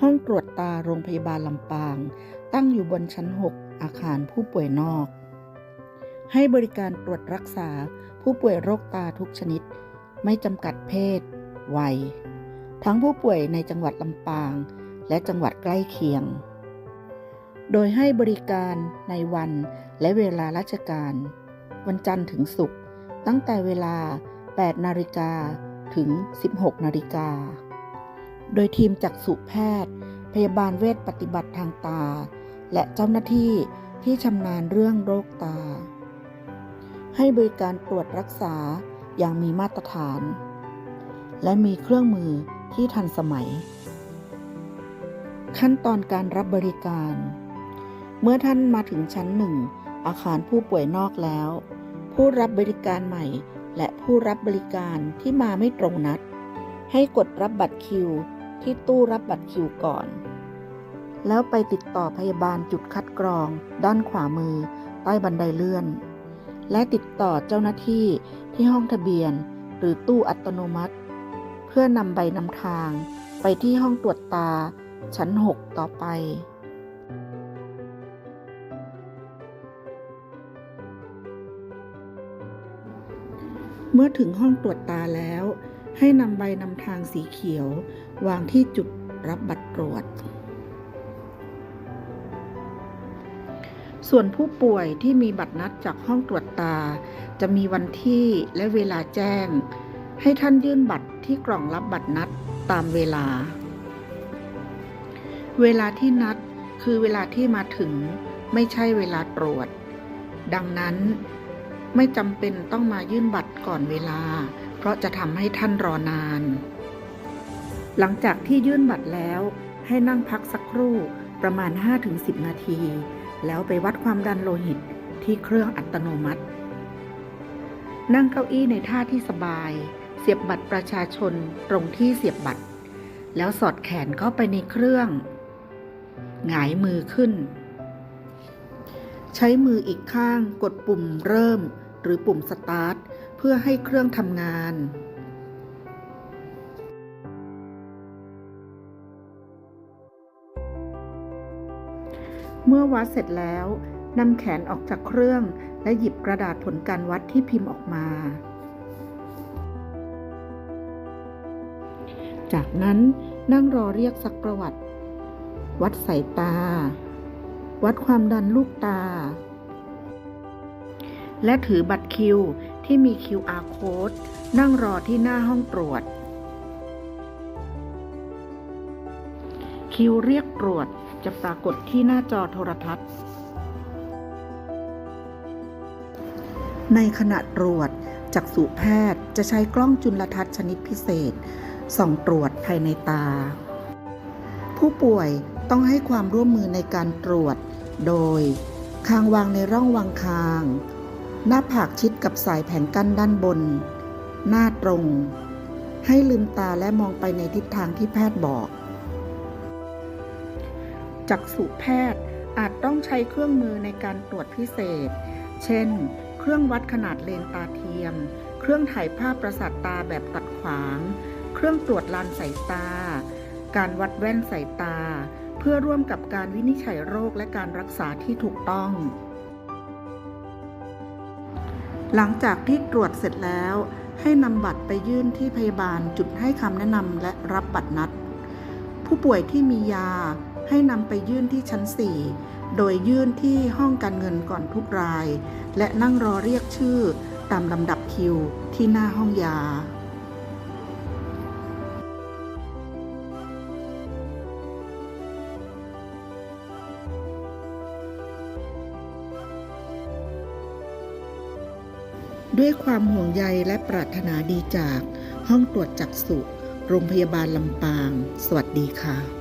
ห้องตรวจตาโรงพยาบาลลำปาง ตั้งอยู่บนชั้น 6 อาคารผู้ป่วยนอก ให้บริการตรวจรักษาผู้ป่วยโรคตาทุกชนิด ไม่จำกัดเพศ วัย ทั้งผู้ป่วยในจังหวัดลำปาง และจังหวัดใกล้เคียง โดยให้บริการในวันและเวลาราชการ วันจันทร์ถึงศุกร์ตั้งแต่เวลา 8 นาฬิกาถึง 16 นาฬิกา โดยทีมจักษุแพทย์ พยาบาลเวชปฏิบัติทางตา และเจ้าหน้าที่ที่ชำนาญเรื่องโรคตา ให้บริการตรวจรักษาอย่างมีมาตรฐาน และมีเครื่องมือที่ทันสมัย ขั้นตอนการรับบริการ เมื่อท่านมาถึงชั้นหนึ่งอาคารผู้ป่วยนอกแล้ว ผู้รับบริการใหม่ และผู้รับบริการที่มาไม่ตรงนัด ให้กดรับบัตรคิว ที่ตู้รับบัตรคิวก่อน แล้วไปติดต่อพยาบาลจุดคัดกรอง ด้านขวามือ ใต้บันไดเลื่อน และติดต่อเจ้าหน้าที่ที่ห้องทะเบียน หรือตู้อัตโนมัติ เพื่อนำใบนำทาง ไปที่ห้องตรวจตา ชั้น 6 ต่อไปเมื่อถึงห้องตรวจตาแล้ว ให้นำใบนำทางสีเขียว วางที่จุดรับบัตรตรวจ ส่วนผู้ป่วยที่มีบัตรนัดจากห้องตรวจตา จะมีวันที่และเวลาแจ้ง ให้ท่านยื่นบัตรที่กล่องรับบัตรนัดตามเวลา เวลาที่นัดคือเวลาที่มาถึงไม่ใช่เวลาตรวจ ดังนั้นไม่จำเป็นต้องมายื่นบัตรก่อนเวลา เพราะจะทำให้ท่านรอนาน หลังจากที่ยื่นบัตรแล้วให้นั่งพักสักครู่ประมาณ 5-10 นาที แล้วไปวัดความดันโลหิตที่เครื่องอัตโนมัติ นั่งเก้าอี้ในท่าที่สบาย เสียบบัตรประชาชนตรงที่เสียบบัตร แล้วสอดแขนเข้าไปในเครื่อง หงายมือขึ้น ใช้มืออีกข้างกดปุ่มเริ่มหรือปุ่มสตาร์ท เพื่อให้เครื่องทำงาน เมื่อวัดเสร็จแล้วนำแขนออกจากเครื่อง และหยิบกระดาษผลการวัดที่พิมพ์ออกมา จากนั้นนั่งรอเรียกซักประวัติ วัดสายตา วัดความดันลูกตา และถือบัตรคิว ที่มี QR code นั่งรอที่หน้าห้องตรวจ คิวเรียกตรวจจะปรากฏที่หน้าจอโทรทัศน์ ในขณะตรวจจักษุแพทย์จะใช้กล้องจุลทรรศน์ชนิดพิเศษ ส่องตรวจภายในตา ผู้ป่วยต้องให้ความร่วมมือในการตรวจ โดย คางวางในร่องวางคาง หน้าผากชิดกับสายแผงกั้นด้านบน หน้าตรง ให้ลืมตาและมองไปในทิศทางที่แพทย์บอก จักษุแพทย์อาจต้องใช้เครื่องมือในการตรวจพิเศษ เช่น เครื่องวัดขนาดเลนตาเทียม เครื่องถ่ายภาพประสาทตาแบบตัดขวาง เครื่องตรวจลานสายตา การวัดแว่นสายตา เพื่อร่วมกับการวินิจฉัยโรคและการรักษาที่ถูกต้อง หลังจากที่ตรวจเสร็จแล้ว ให้นำบัตรไปยื่นที่พยาบาลจุดให้คำแนะนำและรับบัตรนัด ผู้ป่วยที่มียาให้นำไปยื่นที่ชั้น 4 โดยยื่นที่ห้องการเงินก่อนทุกราย และนั่งรอเรียกชื่อตามลำดับคิวที่หน้าห้องยา ด้วยความห่วงใยและปรารถนาดีจาก ห้องตรวจจักษุ โรงพยาบาลลำปาง สวัสดีค่ะ